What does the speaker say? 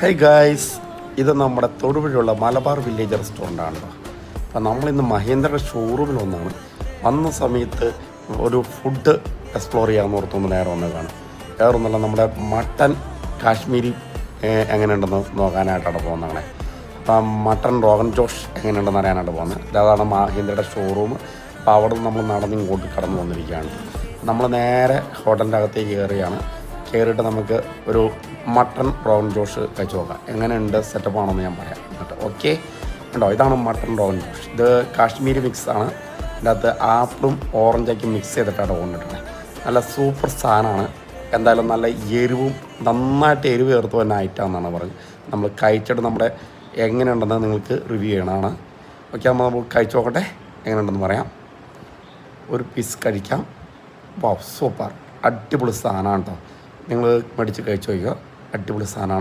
High guys ഇത് നമ്മുടെ തൊടുപുഴയുള്ള Malabar village restaurant ആണ് അപ്പോൾ നമ്മളിന്ന് മഹേന്ദ്രയുടെ ഷോറൂമിൽ വന്നാണ് വന്ന സമയത്ത് ഒരു ഫുഡ് എക്സ്പ്ലോർ ചെയ്യാമെന്ന് ഓർത്തൊന്ന് നേരെ വന്നതാണ്. വേറെ ഒന്നുമല്ല നമ്മുടെ മട്ടൻ കാശ്മീരി എങ്ങനെയുണ്ടെന്ന് നോക്കാനായിട്ടാണ് പോകുന്നതാണ്. അപ്പം മട്ടൺ റോഗൻ ജോഷ് എങ്ങനെയുണ്ടെന്ന് അറിയാനായിട്ട് പോകുന്നത്. അതാണ് മഹേന്ദ്രയുടെ ഷോറൂം അപ്പോൾ അവിടെ നിന്ന് നമ്മൾ നടന്നിങ്ങോട്ട് കടന്നു വന്നിരിക്കുകയാണ്. നമ്മൾ നേരെ ഹോട്ടലിന്റെ അകത്തേക്ക് കയറിയാണ് കയറിയിട്ട് നമുക്ക് ഒരു മട്ടൺ ബ്രൗൺ ജോഷ് കഴിച്ചു നോക്കാം. എങ്ങനെയുണ്ട് സെറ്റപ്പ് ആണെന്ന് ഞാൻ പറയാം. എന്നിട്ട് ഓക്കെ ഉണ്ടോ ഇതാണ് മട്ടൺ ബ്രൗൺ ജോഷ്. ഇത് കാശ്മീരി മിക്സ് ആണ്. ഇതിന്റെ അകത്ത് ആപ്പിളും ഓറഞ്ചൊക്കെ മിക്സ് ചെയ്തിട്ടാണ് കൊണ്ടിട്ടുള്ളത്. നല്ല സൂപ്പർ സാധനമാണ്. എന്തായാലും നല്ല എരിവും നന്നായിട്ട് എരിവ് ചേർത്ത് തന്നെ ഐറ്റമാണെന്നാണ് പറഞ്ഞത്. നമ്മൾ കഴിച്ചിട്ട് നമ്മുടെ എങ്ങനെയുണ്ടെന്ന് നിങ്ങൾക്ക് റിവ്യൂ ചെയ്യണമാണ് ഓക്കെ നമ്മൾ നമുക്ക് കഴിച്ചു നോക്കട്ടെ. എങ്ങനെയുണ്ടെന്ന് പറയാം. ഒരു പീസ് കഴിക്കാം. വാ സൂപ്പർ അടിപൊളി സാധനമാണ് കേട്ടോ നിങ്ങൾ മേടിച്ച് കഴിച്ചു നോക്കുക അടിപൊളി സാധനമാണ്.